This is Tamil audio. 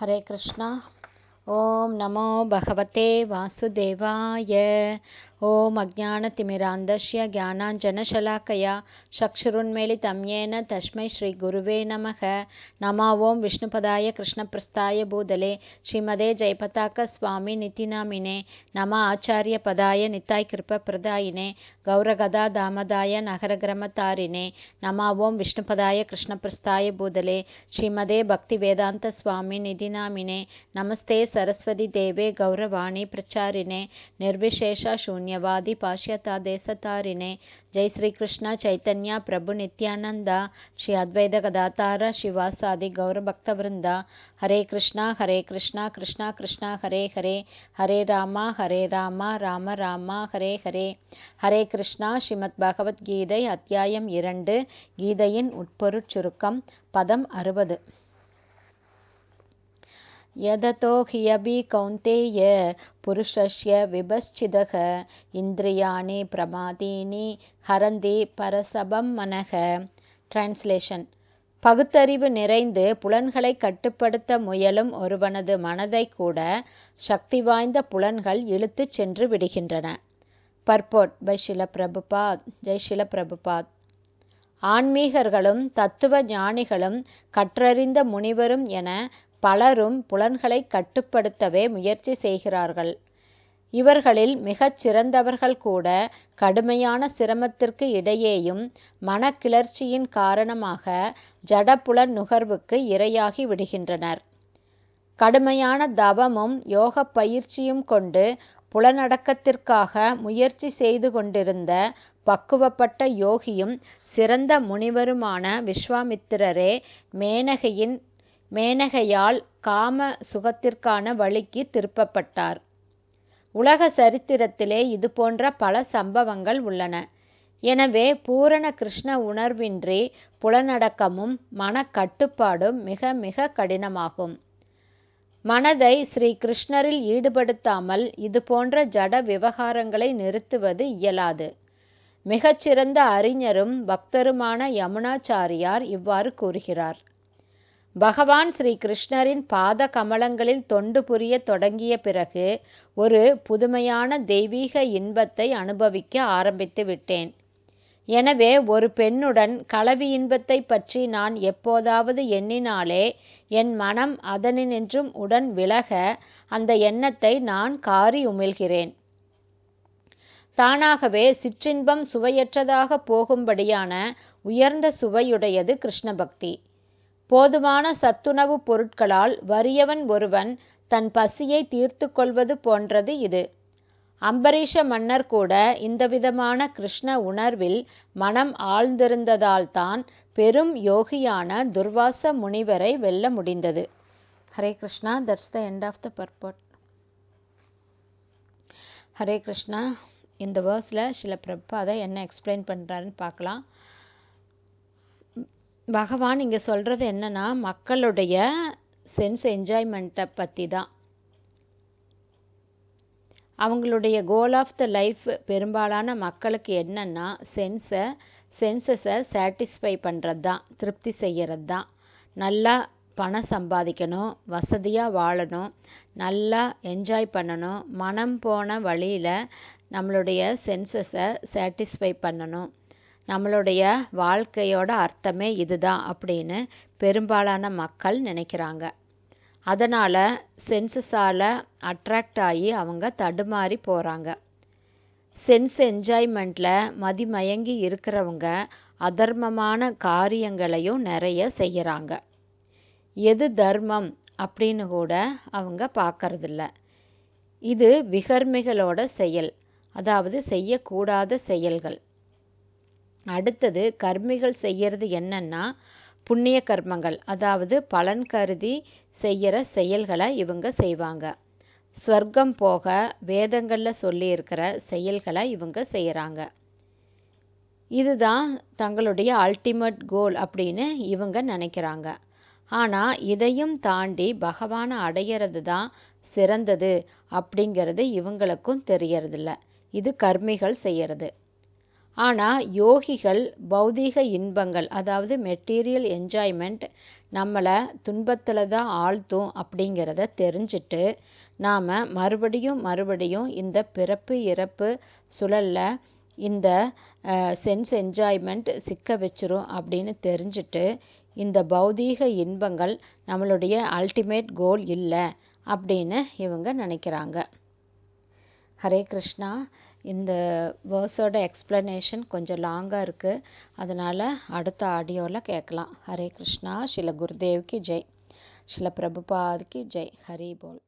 हरे कृष्णा। ॐ नमो भगवते वासुदेवाय ஓம் அஜானதிமிராந்தஸ்ய ஞானாஞ்சனசலாக்கயா சக்ஷுருன்மேலிதம்யேன தஸ்மை ஸ்ரீ குருவே நமக. நம ஓம் விஷ்ணுபதாய கிருஷ்ணபிரஸ்தாய பூதலே. ஸ்ரீமதே ஜெயபதாக்க சுவாமி நித்தினாமினே நம ஆச்சாரிய பதாய நித்தாய் கிருப பிரதாயினே. கௌரகதா தாமதாய நகரகிரமத்தாரினே. நம ஓம் விஷ்ணுபதாய கிருஷ்ணபிரஸ்தாய பூதலே. ஸ்ரீமதே பக்தி வேதாந்த சுவாமி நிதினாமினே நமஸ்தே சரஸ்வதி தேவே கௌரவாணி பிரச்சாரினே. நிர்விசேஷ சூன்ய ಶೂನ್ಯವಾದಿ ಪಾಶ್ಚಾತ್ಯ ದೇಶತಾರಿಣೆ ಜೈ ಶ್ರೀ ಕೃಷ್ಣ ಚೈತನ್ಯ ಪ್ರಭು ನಿತ್ಯಾನಂದ ಶ್ರೀ ಅದ್ವೈತ ಗದಾತಾರ ಶಿವಾಸಾದಿ ಗೌರಭಕ್ತವೃಂದ ಹರೇ ಕೃಷ್ಣ ಹರೇ ಕೃಷ್ಣ ಕೃಷ್ಣ ಕೃಷ್ಣ ಹರೇ ಹರೇ ಹರೇ ರಾಮ ಹರೇ ರಾಮ ராம ராமா ஹரே ஹரே ஹரே கிருஷ்ணா ஸ்ரீமத் பகவத்கீதை அத்தியாயம் இரண்டு கீதையின் உட்பொருட்சுருக்கம் பதம் அறுபது यदतो ह्यपि कौन्तेय पुरुषस्य विभश्चिदः इन्द्रियाणि प्रमादीनि हरन्ति பரசபம் மனக டிரான்ஸ்லேஷன் பகுத்தறிவு நிறைந்து புலன்களை கட்டுப்படுத்த முயலும் ஒருவனது மனதை கூட சக்தி வாய்ந்த புலன்கள் இழுத்துச் சென்று விடுகின்றன பர்போட் பை ஷில பிரபுபாத் ஜெய் ஷில பிரபுபாத் ஆன்மீகர்களும் தத்துவ ஞானிகளும் கற்றறிந்த முனிவரும் என பலரும் புலன்களை கட்டுப்படுத்தவே முயற்சி செய்கிறார்கள். இவர்களில் மிகச் சிறந்தவர்கள் கூட கடுமையான சிரமத்திற்கு இடையேயும் மனக்கிளர்ச்சியின் காரணமாக ஜடப்புலன் நுகர்வுக்கு இரையாகி விடுகின்றனர். கடுமையான தவமும் யோக பயிற்சியும் கொண்டு புலனடக்கத்திற்காக முயற்சி செய்து கொண்டிருந்த பக்குவப்பட்ட யோகியும் சிறந்த முனிவருமான விஸ்வாமித்திரரே மேனகையின் மேனகையால் காம சுகத்திற்கான வழிக்கு திருப்பப்பட்டார். உலக சரித்திரத்திலே இது போன்ற பல சம்பவங்கள் உள்ளன. எனவே பூரண கிருஷ்ண உணர்வின்றி புலனடக்கமும் மனக்கட்டுப்பாடும் மிக மிக கடினமாகும். மனதை ஸ்ரீ கிருஷ்ணரில் ஈடுபடுத்தாமல் இது போன்ற ஜட விவகாரங்களை நிறுத்துவது இயலாது. மிகச்சிறந்த அறிஞரும் பக்தருமான யமுனாச்சாரியார் இவ்வாறு கூறுகிறார். பகவான் ஸ்ரீ கிருஷ்ணரின் பாத கமலங்களில் தொண்டு புரிய தொடங்கிய பிறகு ஒரு புதுமையான தெய்வீக இன்பத்தை அனுபவிக்க ஆரம்பித்து விட்டேன். எனவே ஒரு பெண்ணுடன் கலவி இன்பத்தை பற்றி நான் எப்போதாவது எண்ணினாலே என் மனம் அதனினின்றும் உடன் விலக அந்த எண்ணத்தை நான் காரி உமிழ்கிறேன். தானாகவே சிற்றின்பம் சுவையற்றதாக போகும்படியான உயர்ந்த சுவையுடையது கிருஷ்ண பக்தி போதுமான சத்துணவுப் பொருட்களால் வறியவன் ஒருவன் தன் பசியை தீர்த்து கொள்வது போன்றது இது. அம்பரீஷ மன்னர் கூட இந்த விதமான கிருஷ்ண உணர்வில் மனம் ஆழ்ந்திருந்ததால்தான் பெரும் யோகியான துர்வாச முனிவரை வெல்ல முடிந்தது. Hare Krishna that's the end of the purport Hare Krishna இந்த வேர்ஸில் சில பிரபாதை என்ன எக்ஸ்பிளைன் பண்ணுறாருன்னு பார்க்கலாம். பகவான் இங்கே சொல்கிறது என்னன்னா மக்களுடைய சென்ஸ் என்ஜாய்மெண்ட்டை பற்றி தான் அவங்களுடைய கோல் ஆஃப் த லைஃப் பெரும்பாலான மக்களுக்கு என்னென்னா சென்ஸை சென்சஸை சாட்டிஸ்ஃபை பண்ணுறது தான் திருப்தி செய்கிறது தான் நல்லா பணம் சம்பாதிக்கணும் வசதியாக வாழணும் நல்லா என்ஜாய் பண்ணணும் மனம் போன வழியில் நம்மளுடைய சென்சஸை சாட்டிஸ்ஃபை பண்ணணும். நம்மளுடைய வாழ்க்கையோட அர்த்தமே இதுதான் அப்படின்னு பெரும்பாலான மக்கள் நினைக்கிறாங்க. அதனால் சென்சஸால் அட்ராக்ட் ஆகி அவங்க தடுமாறி போகிறாங்க சென்ஸ் என்ஜாய்மெண்ட்டில் மதிமயங்கி இருக்கிறவங்க அதர்மமான காரியங்களையும் நிறைய செய்கிறாங்க எது தர்மம் அப்படின்னு கூட அவங்க பார்க்கறதில்ல. இது விகர்மிகளோட செயல் அதாவது செய்யக்கூடாத செயல்கள். அடுத்தது கர்மிகள் செய்யறது என்னன்னா புண்ணிய கர்மங்கள். அதாவது பலன் கருதி செய்கிற செயல்களை இவங்க செய்வாங்க. ஸ்வர்க்கம் போக வேதங்களில் சொல்லியிருக்கிற செயல்களை இவங்க செய்கிறாங்க இதுதான் தங்களுடைய அல்டிமேட் கோல் அப்படின்னு இவங்க நினைக்கிறாங்க. ஆனால் இதையும் தாண்டி பகவானை அடையிறது தான் சிறந்தது அப்படிங்கிறது இவங்களுக்கும் தெரியறதில்ல. இது கர்மிகள் செய்யறது. ஆனால் யோகிகள் பௌதீக இன்பங்கள் அதாவது மெட்டீரியல் என்ஜாய்மெண்ட் நம்மளை துன்பத்தில் தான் ஆழ்த்தும் அப்படிங்கிறத தெரிஞ்சுட்டு நாம் மறுபடியும் மறுபடியும் இந்த பிறப்பு இறப்பு சுழலில் இந்த சென்ஸ் என்ஜாய்மெண்ட் சிக்க வச்சிரும் அப்படின்னு தெரிஞ்சுட்டு இந்த பௌதீக இன்பங்கள் நம்மளுடைய அல்டிமேட் கோல் இல்லை அப்படின்னு இவங்க நினைக்கிறாங்க. ஹரே கிருஷ்ணா. இந்த வேர்ஸோட எக்ஸ்ப்ளனேஷன் கொஞ்சம் லாங்காக இருக்குது அதனால் அடுத்த ஆடியோவில் கேட்கலாம். ஹரே கிருஷ்ணா. ஸ்ரீல குருதேவ்க்கு ஜெய். ஸ்ரீல பிரபுபாதுக்கு ஜெய். ஹரி போல்.